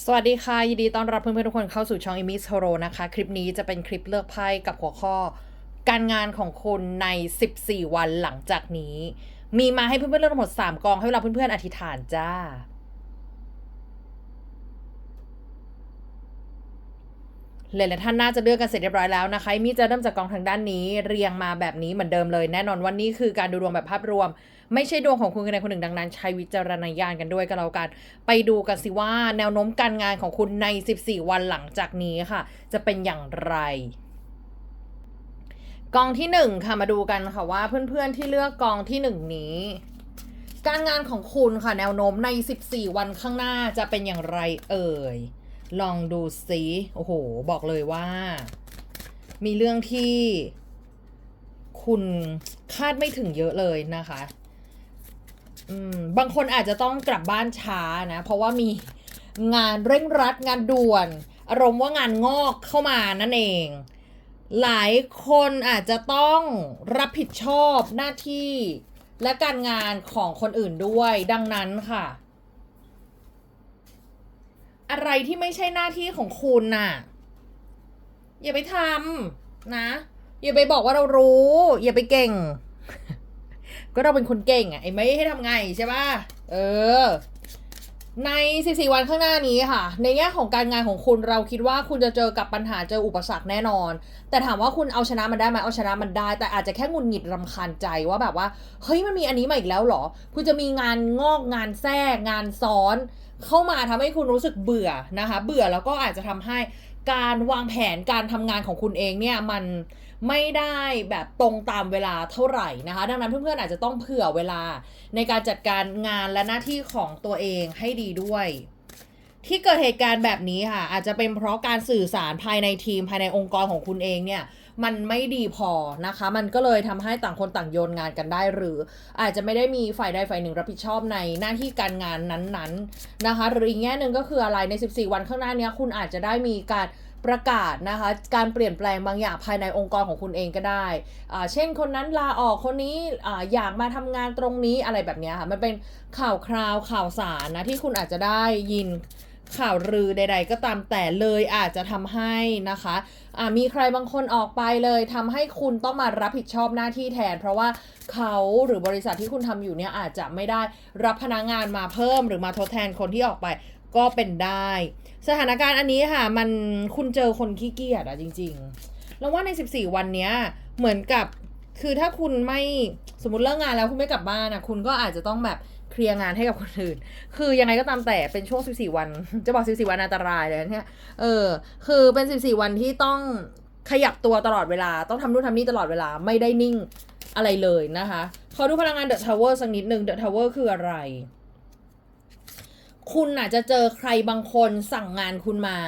สวัสดีค่ะ ยินดีต้อนรับเพื่อนๆทุกคนเข้าสู่ช่อง Amy Toro นะคะ คลิปนี้จะเป็นคลิปเลือกไพ่กับหัวข้อ การงานของคุณใน 14 วันหลังจากนี้ มีมาให้เพื่อนๆเลือกทั้งหมด 3 กองให้เราเพื่อนๆอธิษฐานจ้า หลายๆท่านน่าจะเลือกกันเสร็จเรียบร้อยแล้วนะคะ มีจะเริ่มจากกองทางด้านนี้ เรียงมาแบบนี้เหมือนเดิมเลย แน่นอนวันนี้คือการดูดวงแบบภาพรวม ไม่ใช่ดวงของคุณคนใดคนหนึ่งดังนั้น ใช้วิจารณญาณกันด้วยก็แล้วกัน ไปดูกันสิว่าแนวโน้มการงานของคุณใน 14 วันหลังจากนี้ค่ะ จะเป็นอย่างไรกองที่หนึ่งค่ะมาดูกันค่ะว่าเพื่อนๆที่เลือกกองที่หนึ่งนี้ การงานของคุณค่ะแนวโน้มใน 14 วันข้างหน้าจะเป็นอย่างไรเอ่ย ลองดูสิโอ้โห บอกเลยว่า มีเรื่องที่ คุณคาดไม่ถึงเยอะเลยนะคะ อืมบางคนอาจจะต้องกลับบ้านช้านะ เพราะว่ามีงานเร่งรัดงานด่วน อารมณ์ว่างานงอกเข้ามานั่นเอง หลายคนอาจจะต้องรับผิดชอบหน้าที่ และการงานของคนอื่นด้วย ดังนั้นค่ะ อะไรที่ไม่ใช่หน้าที่ของคุณน่ะ อย่าไปทำนะ อย่าไปบอกว่าเรารู้ อย่าไปเก่ง ก็เราเป็นคนเก่งอะไอ้ไม่ให้ทำไงใช่ป่ะเออ ใน 14 วันข้างหน้านี้ค่ะ ในแง่ของการงานของคุณเราคิดว่าคุณจะเจอกับปัญหาเจออุปสรรคแน่นอน แต่ถามว่าคุณเอาชนะมันได้ไหมเอาชนะมันได้ แต่อาจจะแค่งุดหงิดรำคาญใจว่าแบบว่าเฮ้ยมันมีอันนี้มาอีกแล้วหรอ คุณจะมีงานงอกงานแทรกงานซ้อน เข้ามาทำให้คุณรู้สึกเบื่อนะคะ เบื่อแล้วก็อาจจะทำให้การวางแผนการทำงานของคุณเองเนี่ยมัน ไม่ได้แบบตรงตามเวลาเท่าไหร่นะคะ ดังนั้นเพื่อนๆอาจจะต้องเผื่อเวลาในการจัดการงานและหน้าที่ของตัวเองให้ดีด้วย ที่เกิดเหตุการณ์แบบนี้ค่ะ อาจจะเป็นเพราะการสื่อสารภายในทีมภายในองค์กรของคุณเองเนี่ยมันไม่ดีพอนะคะ มันก็เลยทำให้ต่างคนต่างโยนงานกันได้ หรืออาจจะไม่ได้มีฝ่ายใดฝ่ายหนึ่งรับผิดชอบในหน้าที่การงานนั้นๆนะคะ หรืออีกแง่หนึ่งก็คืออะไรใน 14 วันข้างหน้านี้คุณอาจจะได้มีการ ประกาศนะคะ การเปลี่ยนแปลงบางอย่างภายในองค์กรของคุณเองก็ได้อ่าเช่นคนนั้นลาออกคนนี้อาอยากมาทำงานตรงนี้อะไรแบบนี้ค่ะ มันเป็นข่าวคราวข่าวสารนะที่คุณอาจจะได้ยินข่าวลือใด ๆ ก็ตามแต่เลยอาจจะทำให้นะคะะมีใครบางคนออกไปเลยทำให้คุณต้องมารับผิดชอบหน้าที่แทน เพราะว่าเขาหรือบริษัทที่คุณทำอยู่เนี่ยอาจจะไม่ได้รับพนักงานมาเพิ่มหรือมาทดแทนคนที่ออกไป ก็เป็นได้ สถานการณ์อันนี้ค่ะ มันคุณเจอคนขี้เกียจอะจริง ๆ แล้วว่าใน 14 วันเนี้ยเหมือนกับคือถ้าคุณไม่สมมติเลิกงานแล้วคุณไม่กลับบ้านอะคุณก็อาจจะต้องแบบเคลียร์งานให้กับคนอื่น คือยังไงก็ตามแต่เป็นช่วง 14 วัน จะบอก 14 วันอันตรายเลยเนี่ย เออ คือเป็น 14 วันที่ต้องขยับตัวตลอดเวลา ต้องทำนู่นทำนี่ตลอดเวลา ไม่ได้นิ่งอะไรเลยนะคะเขาดูพลังงานเดอะทาวเวอร์สักนิดหนึ่งเดอะทาวเวอร์คืออะไร คุณอาจจะเจอใครบางคนสั่งงานคุณมา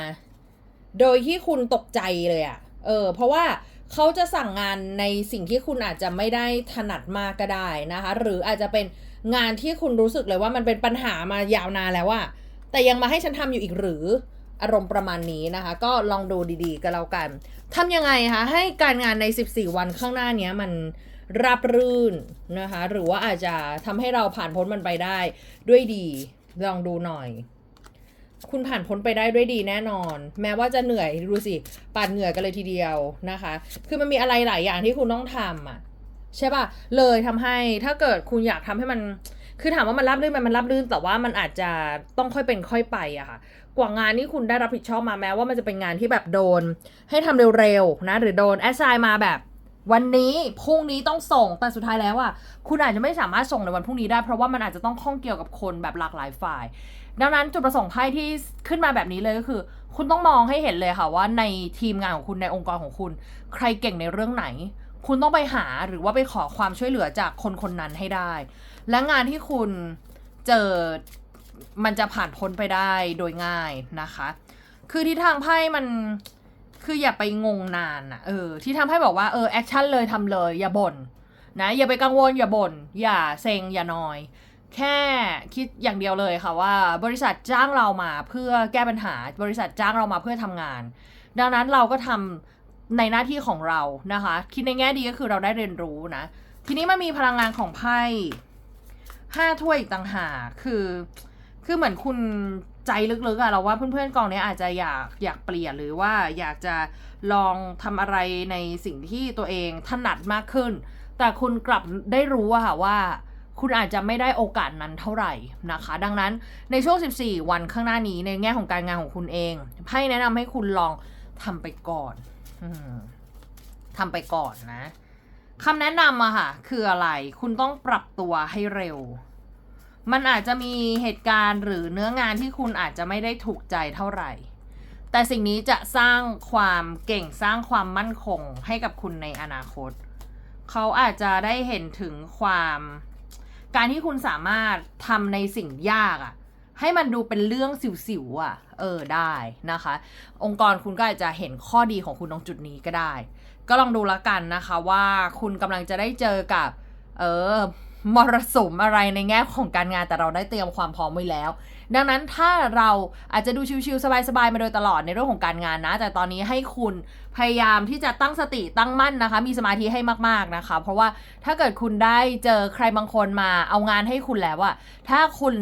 โดยที่คุณตกใจเลยอะ่ะเออ เพราะว่าเขาจะสั่งงานในสิ่งที่คุณอาจจะไม่ได้ถนัดมากก็ได้นะคะ หรืออาจจะเป็นงานที่คุณรู้สึกเลยว่ามันเป็นปัญหามายาวนานแล้วอะแต่ยังมาให้ฉันทำอยู่อีกหรืออารมณ์ประมาณนี้นะคะ ก็ลองดูดีๆก็แล้วกันทำยังไงคะให้การงานใน 14 วันข้างหน้านี้มันราบรื่นนะคะ หรือว่าอาจจะทำให้เราผ่านพ้นมันไปได้ด้วยดี ลองดูหน่อย คุณผ่านพ้นไปได้ด้วยดีแน่นอน แม้ว่าจะเหนื่อยดูสิปาดเหงื่อกันเลยทีเดียวนะคะ คือมันมีอะไรหลายอย่างที่คุณต้องทำอะใช่ป่ะ เลยทำให้ถ้าเกิดคุณอยากทำให้มัน คือถามว่ามันรับรื่นไหมมันรับรื่น แต่ว่ามันอาจจะต้องค่อยเป็นค่อยไปอะค่ะ กว่างานที่คุณได้รับผิดชอบมาแม้ว่ามันจะเป็นงานที่แบบโดน ให้ทำเร็วๆนะ หรือโดนแอสไซน์มาแบบ วันนี้พรุ่งนี้ต้องส่งแต่สุดท้ายแล้วอะคุณอาจจะไม่สามารถส่งในวันพรุ่งนี้ได้ เพราะว่ามันอาจจะต้องข้องเกี่ยวกับคนแบบหลากหลายฝ่าย ดังนั้นจุดประสงค์ไพ่ที่ขึ้นมาแบบนี้เลยก็คือ คุณต้องมองให้เห็นเลยค่ะว่าในทีมงานของคุณในองค์กรของคุณ ใครเก่งในเรื่องไหน คุณต้องไปหาหรือว่าไปขอความช่วยเหลือจากคนคนนั้นให้ได้ และงานที่คุณเจอมันจะผ่านพ้นไปได้โดยง่ายนะคะ คือที่ทางไพ่มัน คืออย่าไปงงนานอะเออ ที่ทำให้บอกว่าเออแอคชั่นเลยทำเลย อย่าบ่นนะอย่าไปกังวลอย่าบ่นอย่าเซ็งอย่านอย แค่คิดอย่างเดียวเลยค่ะว่า บริษัทจ้างเรามาเพื่อแก้ปัญหา บริษัทจ้างเรามาเพื่อทำงาน ดังนั้นเราก็ทำในหน้าที่ของเรานะคะ คิดในแง่ดีก็คือเราได้เรียนรู้นะ ทีนี้มันมีพลังงานของไพ่ห้าถ้วยอีกต่างหากคือ คือเหมือนคุณ ใจลึกๆอะเราว่าเพื่อนๆกองนี้อาจจะอยากอยากเปลี่ยนหรือว่าอยากจะลองทำอะไรในสิ่งที่ตัวเองถนัดมากขึ้น แต่คุณกลับได้รู้อะค่ะว่าคุณอาจจะไม่ได้โอกาสนั้นเท่าไหร่นะคะ ดังนั้นในช่วง 14 วันข้างหน้านี้ในแง่ของการงานของคุณเองไพ่แนะนำให้คุณลองทำไปก่อนอมทำไปก่อนนะคำแนะนำอะค่ะ คืออะไร คุณต้องปรับตัวให้เร็ว มันอาจจะมีเหตุการณ์หรือเนื้องานที่คุณอาจจะไม่ได้ถูกใจเท่าไหร่ แต่สิ่งนี้จะสร้างความเก่งสร้างความมั่นคงให้กับคุณในอนาคต เขาอาจจะได้เห็นถึงความ การที่คุณสามารถทำในสิ่งยากอะ่ะให้มันดูเป็นเรื่องสิวๆอะ เออได้นะคะ องค์กรคุณก็อาจจะเห็นข้อดีของคุณตรงจุดนี้ก็ได้ ก็ลองดูล้วกันนะคะว่าคุณกำลังจะได้เจอกับ เออ มรสุมอะไรในแง่ของการงานแต่เราได้เตรียมความพร้อมไว้แล้ว ดังนั้นถ้าเราอาจจะดูชิวๆสบายๆมาโดยตลอดในเรื่องของการงานนะ แต่ตอนนี้ให้คุณพยายามที่จะตั้งสติตั้งมั่นนะคะ มีสมาธิให้มากๆนะคะ เพราะว่าถ้าเกิดคุณได้เจอใครบางคนมาเอางานให้คุณแล้วอะถ้าคุณ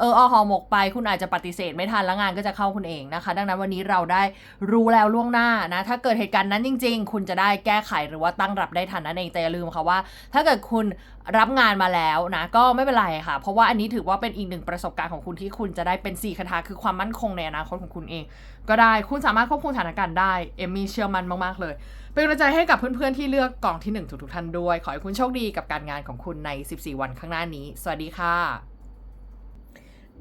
เออเอาหอหมกไป คุณอาจจะปฏิเสธไม่ทันแล้วงานก็จะเข้าคุณเองนะคะ ดังนั้นวันนี้เราได้รู้แล้วล่วงหน้านะถ้าเกิดเหตุการณ์นั้นจริง ๆ คุณจะได้แก้ไขหรือว่าตั้งรับได้ทันนั่นเองแต่อย่าลืมค่ะว่า ถ้าเกิดคุณรับงานมาแล้วนะก็ไม่เป็นไรค่ะ เพราะว่าอันนี้ถือว่าเป็นอีกหนึ่งประสบการณ์ของคุณที่คุณจะได้เป็น4คาถาคือความมั่นคงในอนาคตของคุณเอง ก็ได้คุณสามารถควบคุมสถานการณ์ได้เอมมี่เชื่อมันมากๆเลย เป็นกำลังใจให้กับเพื่อนๆที่เลือกกล่องที่1ทุกๆท่านด้วย ขอให้คุณโชคดีกับการงานของคุณใน 14 วันข้างหน้านี้ สวัสดีค่ะ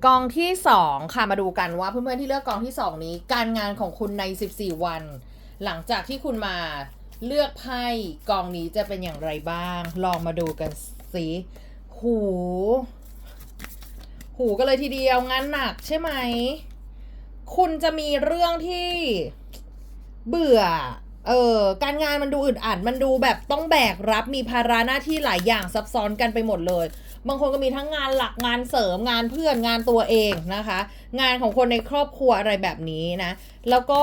กองที่2ค่ะมาดูกันว่าเพื่อนๆที่เลือกกองที่2นี้ การงานของคุณใน 14 วัน หลังจากที่คุณมาเลือกไพ่กองนี้จะเป็นอย่างไรบ้าง ลองมาดูกันสิหู หูก็เลยทีเดียวงานหนักใช่ไหม คุณจะมีเรื่องที่เบื่อ เออการงานมันดูอึดอัดมันดูแบบต้องแบกรับมีภาระหน้าที่หลายอย่างซับซ้อนกันไปหมดเลย บางคนก็มีทั้งงานหลักงานเสริมงานเพื่อนงานตัวเองนะคะ งานของคนในครอบครัวอะไรแบบนี้นะ แล้วก็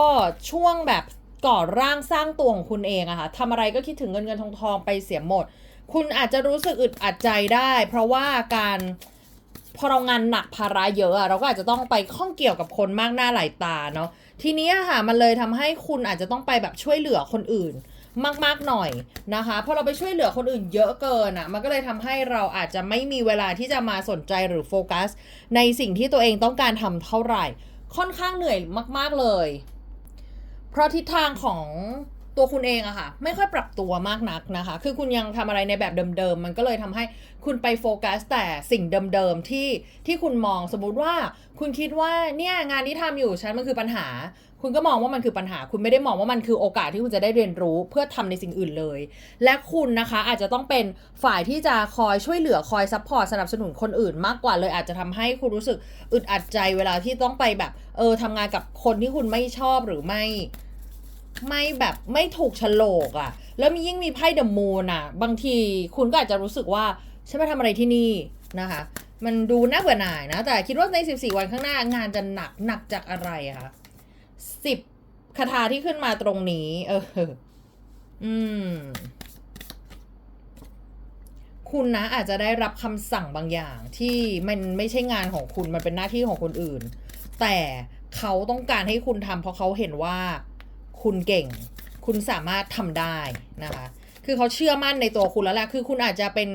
ช่วงแบบก่อร่างสร้างตัวของคุณเองอะค่ะทำอะไรก็คิดถึงเงินเงินทองทองไปเสียหมด คุณอาจจะรู้สึกอึดอัดใจได้ เพราะว่าการพอเรางานหนักภาระเยอะอะเราก็อาจจะต้องไปข้องเกี่ยวกับคนมากหน้าหลายตาเนาะทีนี้ค่ะมันเลยทำให้คุณอาจจะต้องไปแบบช่วยเหลือคนอื่น มากๆหน่อยนะคะพอเราไปช่วยเหลือคนอื่นเยอะเกินอะมันก็เลยทำให้เราอาจจะไม่มีเวลาที่จะมาสนใจหรือโฟกัส ในสิ่งที่ตัวเองต้องการทำเท่าไหร่ ค่อนข้างเหนื่อยมาก ๆเลย เพราะทิศทางของ ตัวคุณเองอะค่ะ ไม่ค่อยปรับตัวมากนักนะคะ คือคุณยังทำอะไรในแบบเดิมๆ มันก็เลยทำให้คุณไปโฟกัสแต่สิ่งเดิมๆที่ที่คุณมองสมมติว่า คุณคิดว่าเนี่ยงานที่ทำอยู่ฉันมันคือปัญหา คุณก็มองว่ามันคือปัญหา คุณไม่ได้มองว่ามันคือโอกาสที่คุณจะได้เรียนรู้เพื่อทำในสิ่งอื่นเลย และคุณนะคะอาจจะต้องเป็นฝ่ายที่จะคอยช่วยเหลือคอยซัพพอร์ตสนับสนุนคนอื่นมากกว่าเลยอาจจะทำให้คุณรู้สึกอึดอัดใจเวลาที่ต้องไปแบบเออทำงานกับคนที่คุณไม่ชอบหรือไม่ ไม่แบบไม่ถูกโฉลกอะ่ะ แล้วมียิ่งมีไพ่เดอะมูนอะ บางทีคุณก็อาจจะรู้สึกว่าฉันมาทำอะไรที่นี่นะคะ มันดูน่าเบื่อหน่ายนะ แต่คิดว่าใน 14 วันข้างหน้างานจะหนักหนักจากอะไรอะคะสิบคาถาที่ขึ้นมาตรงนี้ เออ อืม คุณนะอาจจะได้รับคำสั่งบางอย่างที่มันไม่ใช่งานของคุณมันเป็นหน้าที่ของคนอื่น แต่เขาต้องการให้คุณทำเพราะเขาเห็นว่า คุณเก่ง คุณสามารถทำได้นะคะ คือเขาเชื่อมั่นในตัวคุณแล้วแหละคือคุณอาจจะเป็น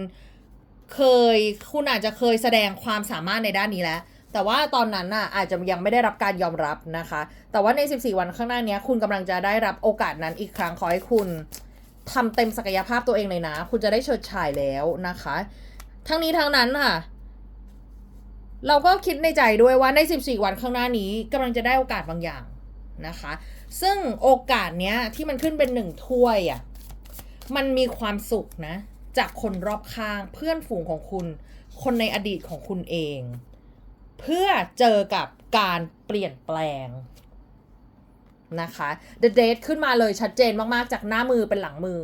เคย คุณอาจจะเคยแสดงความสามารถในด้านนี้แล้ว แต่ว่าตอนนั้นน่ะอาจจะยังไม่ได้รับการยอมรับนะคะ แต่ว่าใน 14 วันข้างหน้านี้คุณกำลังจะได้รับโอกาสนั้นอีกครั้งขอให้คุณทำเต็มศักยภาพตัวเองเลยนะ คุณจะได้เฉิดฉายแล้วนะคะ ทั้งนี้ทั้งนั้นค่ะ เราก็คิดในใจด้วยว่าใน 14 วันข้างหน้านี้กำลังจะได้โอกาสบางอย่างนะคะ ซึ่งโอกาสเนี้ยที่มันขึ้นเป็นหนึ่งถ้วยอะ่ะ มันมีความสุขนะ จากคนรอบข้างเพื่อนฝูงของคุณ คนในอดีตของคุณเอง เพื่อเจอกับการเปลี่ยนแปลงนะคะ The Date ขึ้นมาเลยชัดเจนมากๆ จากหน้ามือเป็นหลังมือ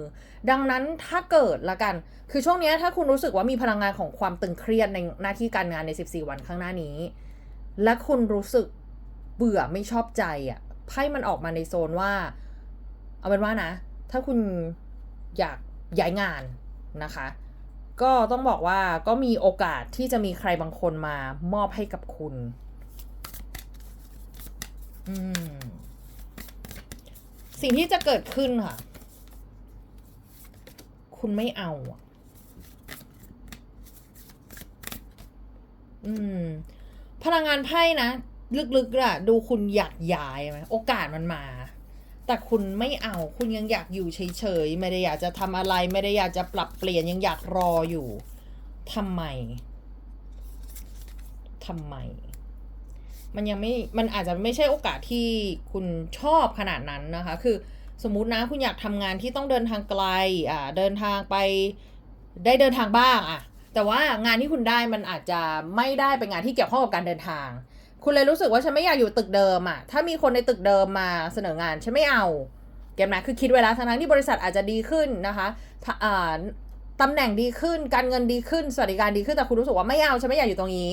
ดังนั้นถ้าเกิดละกัน คือช่วงนี้ถ้าคุณรู้สึกว่ามีพลังงานของความตึงเครียดในหน้าที่การงานใน 14 วันข้างหน้านี้ และคุณรู้สึกเบื่อไม่ชอบใจอะ่ะ ไพ่มันออกมาในโซนว่า เอาเป็นว่านะ ถ้าคุณอยากย้ายงานนะคะ ก็ต้องบอกว่าก็มีโอกาสที่จะมีใครบางคนมามอบให้กับคุณ สิ่งที่จะเกิดขึ้นค่ะ คุณไม่เอาอืมพลังงานไพ่นะ ลึกๆอะดูคุณอยากย้ายไหมโอกาสมันมา แต่คุณไม่เอาคุณยังอยากอยู่เฉยๆไม่ได้อยากจะทำอะไรไม่ได้อยากจะปรับเปลี่ยนยังอยากรออยู่ทำไมทำไม มันยังไม่มันอาจจะไม่ใช่โอกาสที่คุณชอบขนาดนั้นนะคะ คือสมมุตินะคุณอยากทำงานที่ต้องเดินทางไกลอ่าเดินทางไปได้เดินทางบ้างอะแต่ว่างานที่คุณได้มันอาจจะไม่ได้เป็นงานที่เกี่ยวข้องกับการเดินทาง คุณเลยรู้สึกว่าฉันไม่อยากอยู่ตึกเดิมอะถ้ามีคนในตึกเดิมมาเสนองานฉันไม่เอาเก็ตไหมคือคิดไว้แล้วทั้งที่บริษัทอาจจะดีขึ้นนะคะตำแหน่งดีขึ้น การเงินดีขึ้น สวัสดิการดีขึ้นแต่คุณรู้สึกว่าไม่เอาฉันไม่อยากอยู่ตรงนี้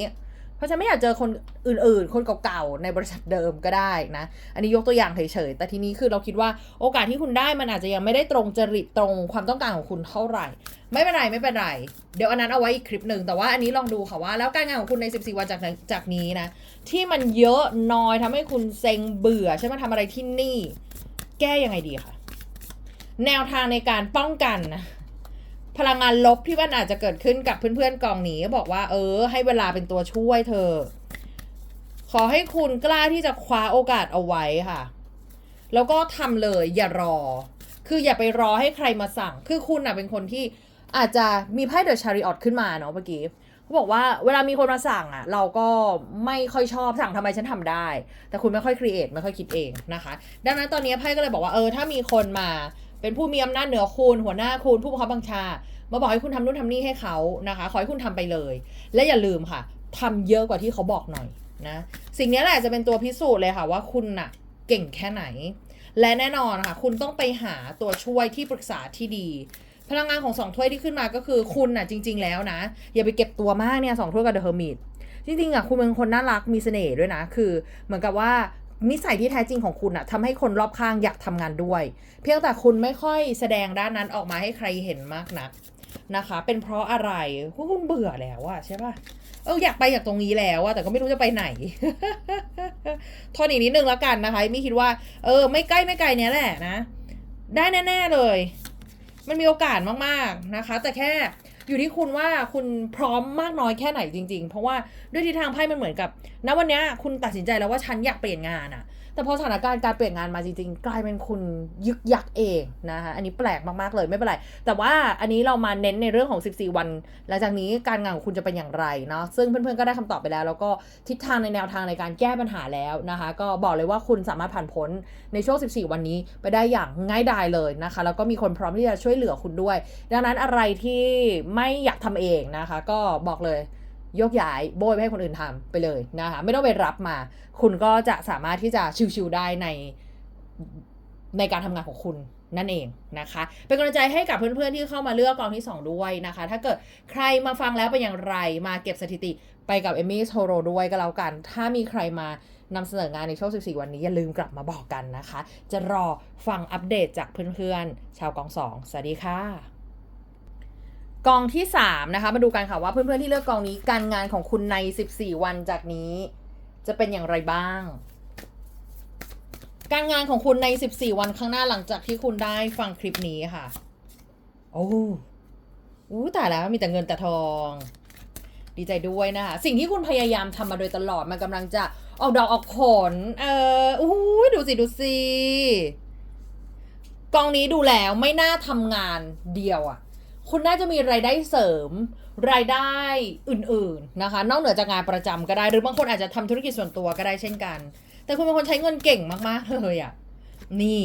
ราะฉันไม่อยากเจอคนอื่น ๆ คนเก่าๆในบริษัทเดิมก็ได้นะ อันนี้ยกตัวอย่างเฉยๆ แต่ทีนี้คือเราคิดว่าโอกาสที่คุณได้มันอาจจะยังไม่ได้ตรงจริตตรงความต้องการของคุณเท่าไหร่ ไม่เป็นไรไม่เป็นไร เดี๋ยวอันนั้นเอาไว้อีกคลิปหนึ่งแต่ว่าอันนี้ลองดูค่ะว่า แล้วการงานของคุณใน 14 วันจากจากนี้นะ ที่มันเยอะน้อยทำให้คุณเซ็งเบื่อใช่ไหมทำอะไรที่นี่ แก้ยังไงดีคะแนวทางในการป้องกันนะ พลังงานลบที่มันอาจจะเกิดขึ้นกับเพื่อนๆกองนี้ก็บอกว่า เออ ให้เวลาเป็นตัวช่วยเธอ ขอให้คุณกล้าที่จะคว้าโอกาสเอาไว้ค่ะ แล้วก็ทำเลยอย่ารอ คืออย่าไปรอให้ใครมาสั่ง คือคุณอะเป็นคนที่อาจจะมีไพ่เดอะชาริออตขึ้นมาเนาะเมื่อกี้เขาบอกว่าเวลามีคนมาสั่งอะ เราก็ไม่ค่อยชอบสั่งทำไมฉันทำได้ แต่คุณไม่ค่อยครีเอทไม่ค่อยคิดเองนะคะ ดังนั้นตอนนี้ไพ่ก็เลยบอกว่าเออถ้ามีคนมา เป็นผู้มีอำนาจเหนือคุณหัวหน้าคุณผู้บังคับบัญชา มาบอกให้คุณทำนู่นทำนี่ให้เขานะคะ ขอให้คุณทำไปเลย และอย่าลืมค่ะทำเยอะกว่าที่เขาบอกหน่อยนะสิ่งนี้แหละจะเป็นตัวพิสูจน์เลยค่ะว่าคุณน่ะเก่งแค่ไหน และแน่นอนค่ะ คุณต้องไปหาตัวช่วยที่ปรึกษาที่ดี พลังงานของสองถ้วยที่ขึ้นมาก็คือคุณน่ะจริง ๆ แล้วนะ อย่าไปเก็บตัวมากเนี่ยสองถ้วยกับเดอะเฮอร์มิตจริงๆอะคุณเป็นคนน่ารักมีเสน่ห์ด้วยนะ คือ เหมือนกับว่า นิสัยที่แท้จริงของคุณอะทำให้คนรอบข้างอยากทำงานด้วย เพียงแต่คุณไม่ค่อยแสดงด้านนั้นออกมาให้ใครเห็นมากนักนะคะ เป็นเพราะอะไรเพราะคุณเบื่อแล้วอะใช่ปะเอออยากไปจากตรงนี้แล้วอะแต่ก็ไม่รู้จะไปไหนทนอีกนิดนึงแล้วกันนะคะไม่คิดว่า เออ ไม่ใกล้ไม่ไกลเนี้ยแหละนะ ได้แน่ ๆเลย มันมีโอกาสมากๆนะคะ แต่แค่ อยู่ที่คุณว่าคุณพร้อมมากน้อยแค่ไหนจริง ๆ เพราะว่าด้วยทิศทางไพ่มันเหมือนกับณวันนี้คุณตัดสินใจแล้วว่าฉันอยากเปลี่ยนงานอะ แต่พอสถานการณ์การเปลี่ยนงานมาจริงๆ กลายเป็นคุณยึกยักเองนะคะอันนี้แปลกมากๆเลยไม่เป็นไรแต่ว่าอันนี้เรามาเน้นในเรื่องของ 14 วัน หลังจากนี้การงานของคุณจะเป็นอย่างไรเนาะซึ่งเพื่อนๆก็ได้คำตอบไปแล้ว แล้วก็ทิศทางในแนวทางในการแก้ปัญหาแล้วนะคะก็บอกเลยว่าคุณสามารถผ่านพ้นในช่วง 14 วันนี้ไปได้อย่างง่ายดายเลยนะคะแล้วก็มีคนพร้อมที่จะช่วยเหลือคุณด้วย ดังนั้นอะไรที่ไม่อยากทำเองนะคะ ก็บอกเลย ยกย้ายโบยไปให้คนอื่นทำไปเลยนะคะไม่ต้องไปรับมา คุณก็จะสามารถที่จะชิวๆได้ในในการทำงานของคุณนั่นเองนะคะ เป็นกำลังใจให้กับเพื่อนๆที่เข้ามาเลือกกองที่ 2 ด้วยนะคะ ถ้าเกิดใครมาฟังแล้วเป็นอย่างไรมาเก็บสถิติไปกับเอมี่โทโรด้วยก็แล้วกัน ถ้ามีใครมานำเสนองานในช่วง 14 วันนี้ อย่าลืมกลับมาบอกกันนะคะ จะรอฟังอัปเดตจากเพื่อนๆ ชาวกอง 2 สวัสดีค่ะ กองที่3นะคะมาดูกันค่ะว่าเพื่อนๆที่เลือกกองนี้การงานของคุณใน 14 วันจากนี้ จะเป็นอย่างไรบ้าง การงานของคุณใน 14 วันข้างหน้าหลังจากที่คุณได้ฟังคลิปนี้ค่ะ โอ้อู้แต่แล้วมีแต่เงินแต่ทอง ดีใจด้วยนะคะสิ่งที่คุณพยายามทำมาโดยตลอดมันกำลังจะออกดอกออกผล เอออู้ยดูสิดูสิกองนี้ดูแล้วไม่น่าทำงานเดียวอะ่ะ คุณน่าจะมีรายได้เสริมรายได้อื่นๆนะคะ นอกเหนือจากงานประจำก็ได้ หรือบางคนอาจจะทำธุรกิจส่วนตัวก็ได้เช่นกัน แต่คุณเป็นคนใช้เงินเก่งมากๆเลยอะ่ะนี่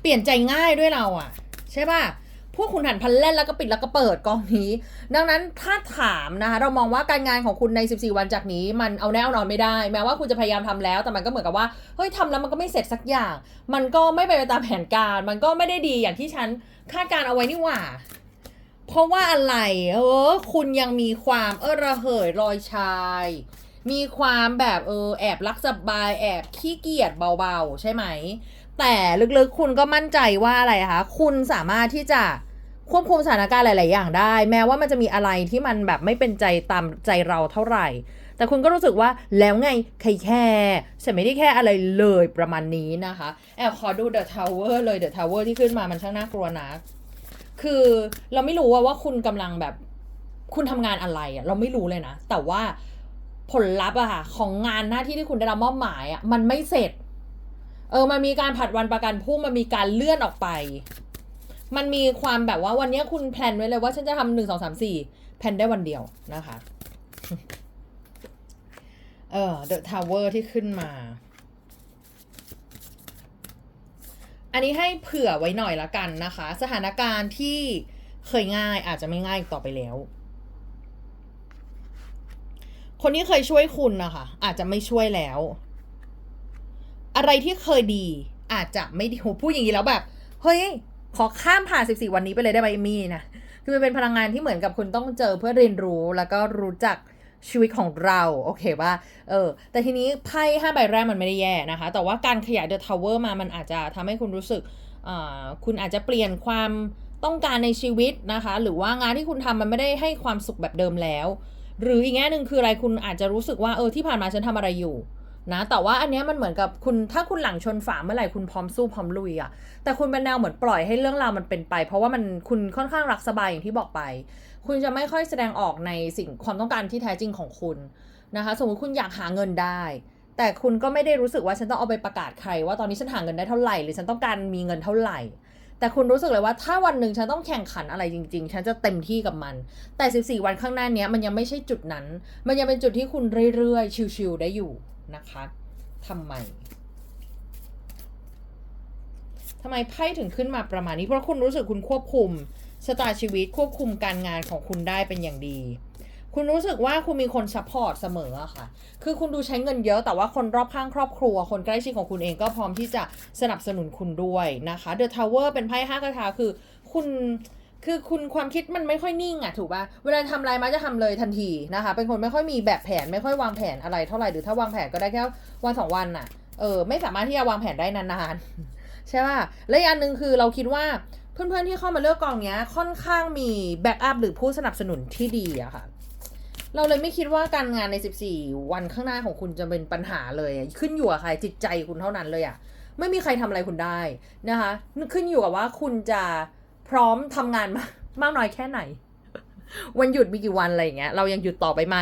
เปลี่ยนใจง่ายด้วยเราอะ่ะ ใช่ป่ะพวกคุณหันพันเล่นแล้วก็ปิดแล้วก็เปิดกองนี้ ดังนั้นถ้าถามนะคะเรามองว่าการงานของคุณใน 14 วันจากนี้มันเอาแน่เอานอนไม่ได้ แม้ว่าคุณจะพยายามทำแล้ว แต่มันก็เหมือนกับว่าเฮ้ยทำแล้วมันก็ไม่เสร็จสักอย่าง มันก็ไม่ไปนไปตามแผนการ มันก็ไม่ได้ดีอย่างที่ฉันคาดการเอาไว้นี่หว่า เพราะว่าอะไร เออ คุณยังมีความเออระเหยรอยชาย มีความแบบเออแอบรักสบายแอบขี้เกียจเบาๆ ใช่ไหม แต่ลึกๆคุณก็มั่นใจว่าอะไรคะ คุณสามารถที่จะควบคุมสถานการณ์หลาย ๆ อย่างได้ แม้ว่ามันจะมีอะไรที่มันแบบไม่เป็นใจตามใจเราเท่าไหร่ แต่คุณก็รู้สึกว่าแล้วไงใครแค่ฉันไม่ได้แค่อะไรเลยประมาณนี้นะคะ แอบขอดู The Tower เลย The Tower ที่ขึ้นมามันช่างน่ากลัวนะ คือเราไม่รู้ว่าว่าคุณกำลังแบบคุณทำงานอะไรอะเราไม่รู้เลยนะ แต่ว่าผลลัพธ์อะค่ะของงานหน้าที่ที่คุณได้รับมอบหมายอะมันไม่เสร็จ เออมันมีการผัดวันประกันพรุ่งมันมีการเลื่อนออกไป มันมีความแบบว่าวันนี้คุณแพลนไว้เลยว่าฉันจะทำหนึ่งสองสามสี่แพลนได้วันเดียวนะคะ เออ The Tower ที่ขึ้นมา อันนี้ให้เผื่อไว้หน่อยละกันนะคะ สถานการณ์ที่เคยง่ายอาจจะไม่ง่ายต่อไปแล้ว คนที่เคยช่วยคุณนะคะอาจจะไม่ช่วยแล้ว อะไรที่เคยดีอาจจะไม่ดีโหพูดอย่างนี้แล้วแบบ เฮ้ย ขอข้ามผ่าน14 วันนี้ไปเลยได้ไหมมี่นะคือมันเป็นพลังงานที่เหมือนกับคุณต้องเจอเพื่อเรียนรู้แล้วก็รู้จัก ชีวิตของเราโอเคว่าเออแต่ทีนี้ไพ่ห้าใบแรกมันไม่ได้แย่นะคะ แต่ว่าการขยาย The Tower มามันอาจจะทำให้คุณรู้สึกอ่าคุณอาจจะเปลี่ยนความต้องการในชีวิตนะคะ หรือว่างานที่คุณทำมันไม่ได้ให้ความสุขแบบเดิมแล้ว หรืออีกแง่หนึ่งคืออะไรคุณอาจจะรู้สึกว่าเออที่ผ่านมาฉันทำอะไรอยู่นะแต่ว่าอันนี้มันเหมือนกับคุณถ้าคุณหลังชนฝาเมื่อไหร่คุณพร้อมสู้พร้อมลุยอะแต่คุณเป็นแนวเหมือนปล่อยให้เรื่องราวมันเป็นไป เพราะว่ามันคุณค่อนข้างรักสบายอย่างที่บอกไป คุณจะไม่ค่อยแสดงออกในสิ่งความต้องการที่แท้จริงของคุณนะคะ สมมติคุณอยากหาเงินได้ แต่คุณก็ไม่ได้รู้สึกว่าฉันต้องเอาไปประกาศใคร ว่าตอนนี้ฉันหาเงินได้เท่าไหร่หรือฉันต้องการมีเงินเท่าไหร่ แต่คุณรู้สึกเลยว่าถ้าวันหนึ่งฉันต้องแข่งขันอะไรจริง ๆ ฉันจะเต็มที่กับมัน แต่ 14 วันข้างหน้านี้มันยังไม่ใช่จุดนั้น มันยังเป็นจุดที่คุณเรื่อยๆชิวๆได้อยู่นะคะทำไม ทำไมไพ่ถึงขึ้นมาประมาณนี้ เพราะคุณรู้สึกคุณควบคุมชะตาชีวิตควบคุมการงานของคุณได้เป็นอย่างดี คุณรู้สึกว่าคุณมีคนซัพพอร์ตเสมอค่ะ คือคุณดูใช้เงินเยอะแต่ว่าคนรอบข้างครอบครัว คนใกล้ชิดของคุณเองก็พร้อมที่จะสนับสนุนคุณด้วยนะคะ The Tower เป็นไพ่ห้ากระทาคือคุณคือคุณความคิดมันไม่ค่อยนิ่งอะถูกปะเวลาทำอะไรมักจะทำเลยทันทีนะคะ เป็นคนไม่ค่อยมีแบบแผนไม่ค่อยวางแผนอะไรเท่าไหร่หรือถ้าวางแผนก็ได้แค่วันสองวันอะเออไม่สามารถที่จะวางแผนได้นานๆ ใช่ป่ะ และอีกอันหนึ่งคือเราคิดว่าเพื่อนๆที่เข้ามาเลือกกองเนี้ยค่อนข้างมีแบ็กอัพหรือผู้สนับสนุนที่ดีอะค่ะ เราเลยไม่คิดว่าการงานใน 14 วันข้างหน้าของคุณจะเป็นปัญหาเลยขึ้นอยู่กับใครจิตใจคุณเท่านั้นเลยอะไม่มีใครทำอะไรคุณได้นะคะ ขึ้นอยู่กับว่าคุณจะพร้อมทำงานมากมากน้อยแค่ไหน วันหยุดมีกี่วันอะไรอย่างเงี้ยเรายังหยุดต่อไปไหม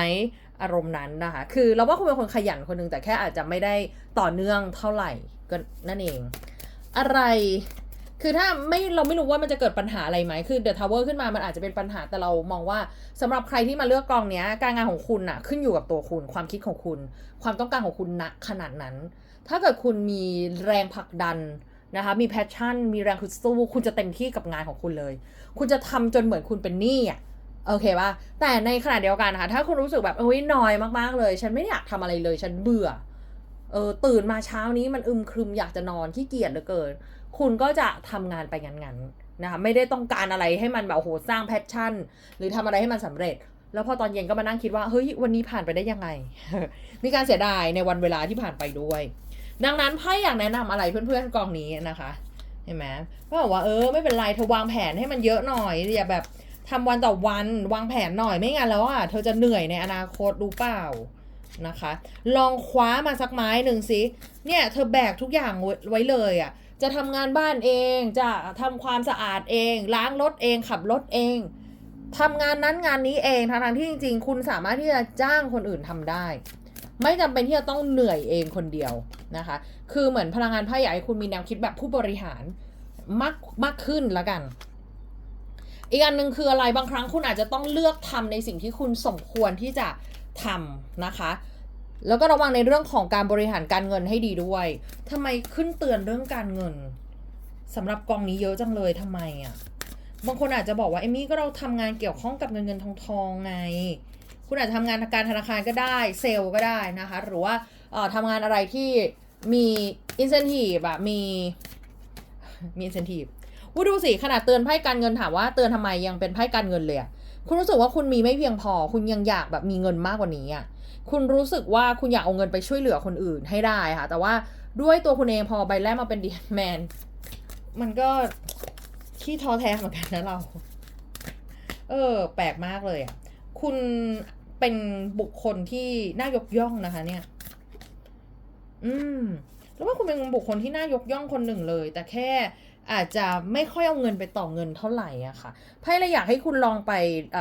อารมณ์นั้นนะคะ คือเราว่าคุณเป็นคนขยันคนหนึ่งแต่แค่อาจจะไม่ได้ต่อเนื่องเท่าไหร่ก็นั่นเอง อะไร คือถ้าไม่เราไม่รู้ว่ามันจะเกิดปัญหาอะไรไหม คือ The Tower ขึ้นมามันอาจจะเป็นปัญหาแต่เรามองว่าสำหรับใครที่มาเลือกกองเนี้ย การงานของคุณน่ะขึ้นอยู่กับตัวคุณ ความคิดของคุณ ความต้องการของคุณณขนาดนั้น ถ้าเกิดคุณมีแรงผลักดันนะคะมีแพชชั่น มีแรงคือสู้ คุณจะเต็มที่กับงานของคุณเลย คุณจะทำจนเหมือนคุณเป็นหนี้อะ โอเคป่ะ แต่ในขณะเดียวกันนะคะถ้าคุณรู้สึกแบบเอ้ยน้อยมากๆเลย ฉันไม่อยากทำอะไรเลย ฉันเบื่อ เออตื่นมาเช้านี้มันอึมครึมอยากจะนอนขี้เกียจเหลือเกิน คุณก็จะทำงานไปงั้นๆนะคะไม่ได้ต้องการอะไรให้มันแบบโหสร้างแพชชั่น หรือทำอะไรให้มันสำเร็จ แล้วพอตอนเย็นก็มานั่งคิดว่าเฮ้ยวันนี้ผ่านไปได้ยังไง มีการเสียดายในวันเวลาที่ผ่านไปด้วย ดังนั้นไพ่อยากแนะนำอะไรเพื่อนๆกองนี้นะคะเห็นไหมก็บอกว่าเออไม่เป็นไรเธอวางแผนให้มันเยอะหน่อยอย่าแบบทำวันต่อวันวางแผนหน่อยไม่งั้นแล้วอะเธอจะเหนื่อยในอนาคตรู้เปล่า นะคะ ลองคว้ามาสักไม้หนึ่งสิเนี่ยเธอแบกทุกอย่างไว้เลยอะจะทำงานบ้านเองจะทำความสะอาดเอง ล้างรถเองขับรถเองทำงานนั้นงานนี้เองทั้งที่จริงๆ คุณสามารถที่จะจ้างคนอื่นทำได้ ไม่จำเป็นที่จะต้องเหนื่อยเองคนเดียวนะคะ คือเหมือนพลังงานไพ่อยาให้คุณมีแนวคิดแบบผู้บริหารมากมากขึ้นแล้วกัน อีกอันหนึ่งคืออะไรบางครั้งคุณอาจจะต้องเลือกทำในสิ่งที่คุณสมควรที่จะทำนะคะ แล้วก็ระวังในเรื่องของการบริหารการเงินให้ดีด้วยทำไมขึ้นเตือนเรื่องการเงินสำหรับกองนี้เยอะจังเลยทำไมอะ่ะ บางคนอาจจะบอกว่าเอมี่ก็เราทำงานเกี่ยวข้องกับเงินเงินทองทองไง คุณอาจจะทำงานทางการธนาคารก็ได้ เซลล์ก็ได้นะคะ หรือว่าเอ่อทำงานอะไรที่มีอินเซนティブอะมี มีอินเซนティブว่าดูสิขนาดเตือนไพ่การเงินถามว่าเตือนทำไมยังเป็นไพ่การเงินเลยอะ คุณรู้สึกว่าคุณมีไม่เพียงพอ คุณยังอยากแบบมีเงินมากกว่านี้อะคุณรู้สึกว่าคุณอยากเอาเงินไปช่วยเหลือคนอื่นให้ได้ค่ะ แต่ว่าด้วยตัวคุณเองพอใบแรกมาเป็นดีแมนมันก็ที่ท้อแท้เหมือนกันนะเรา เออ แปลกมากเลยอะ คุณเป็นบุคคลที่น่ายกย่องนะคะ เนี่ย อืม แล้วว่าคุณเป็นบุคคลที่น่ายกย่องคนหนึ่งเลย แต่แค่ อาจจะไม่ค่อยเอาเงินไปต่อเงินเท่าไหร่อะค่ะไพ่เลยอยากให้คุณลองไป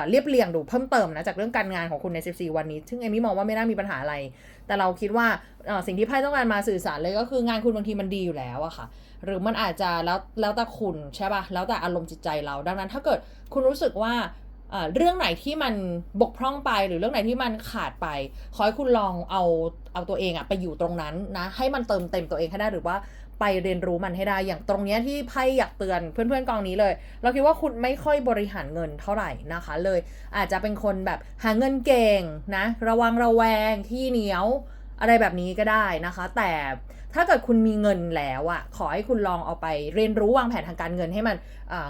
เรียบเรียงดูเพิ่มเติมนะจากเรื่องการงานของคุณใน 14 วันนี้ ซึ่งเอมี่มองว่าไม่น่ามีปัญหาอะไร แต่เราคิดว่าสิ่งที่ไพ่ต้องการมาสื่อสารเลยก็คืองานคุณบางทีมันดีอยู่แล้วอะค่ะ หรือมันอาจจะแล้วแล้วแต่คุณใช่ปะแล้วแต่อารมณ์จิตใจเรา ดังนั้นถ้าเกิดคุณรู้สึกว่าเอ่อเรื่องไหนที่มันบกพร่องไปหรือเรื่องไหนที่มันขาดไป ขอให้คุณลองเอาเอาตัวเองอะไปอยู่ตรงนั้นนะให้มันเติมเต็มตัวเองให้ได้หรือว่า ไปเรียนรู้มันให้ได้ อย่างตรงเนี้ยที่ไพ่อยากเตือนเพื่อนๆกองนี้เลย เราคิดว่าคุณไม่ค่อยบริหารเงินเท่าไหร่นะคะ เลยอาจจะเป็นคนแบบหาเงินเก่งนะ ระวังระแวงที่เหนียวอะไรแบบนี้ก็ได้นะคะ แต่ถ้าเกิดคุณมีเงินแล้วอะขอให้คุณลองเอาไปเรียนรู้วางแผนทางการเงินให้มัน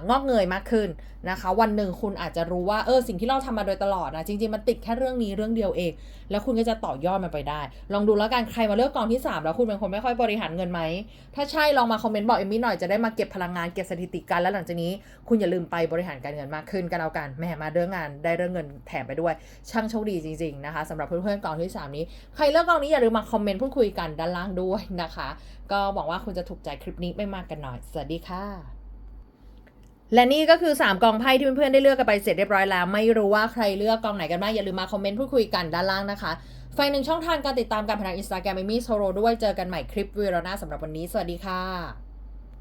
งอกเงยมากขึ้นนะคะ วันหนึ่งคุณอาจจะรู้ว่าเออสิ่งที่เราทำมาโดยตลอดนะจริงๆมันติดแค่เรื่องนี้เรื่องเดียวเอง แล้วคุณก็จะต่อยอดมันไปได้ ลองดูแล้วกันใครมาเลือกกองที่ 3 แล้วคุณเป็นคนไม่ค่อยบริหารเงินไหม ถ้าใช่ลองมาคอมเมนต์บอกเอมมี่หน่อยจะได้มาเก็บพลังงานเก็บสถิติกันแล้วหลังจากนี้คุณอย่าลืมไปบริหารการเงินมากขึ้นกันเอากันแหมมาเรื่องงานได้เรื่องเงินแถมไปด้วย ช่างโชคดีจริงๆนะคะสำหรับเพื่อนๆกองที่ 3 นี้ใครเลือกกองนี้อย่าลืมมาคอมเมนต์พูดคุยกันด้านล่างด้วยนะคะ ก็หวังว่าคุณจะถูกใจคลิปนี้ไม่มากกันหน่อยสวัสดีค่ะ และนี่ก็คือ 3 กองไพ่ที่เพื่อนๆได้เลือกกันไปเสร็จเรียบร้อยแล้ว ไม่รู้ว่าใครเลือกกองไหนกันบ้างอย่าลืมมาคอมเมนต์พูดคุยกันด้านล่างนะคะไฟหนึ่งช่องทางการติดตามการพนันอินสตาแกรมเอมี่โซโรด้วยเจอกันใหม่คลิปวีโรนาสำหรับวันนี้ สวัสดีค่ะ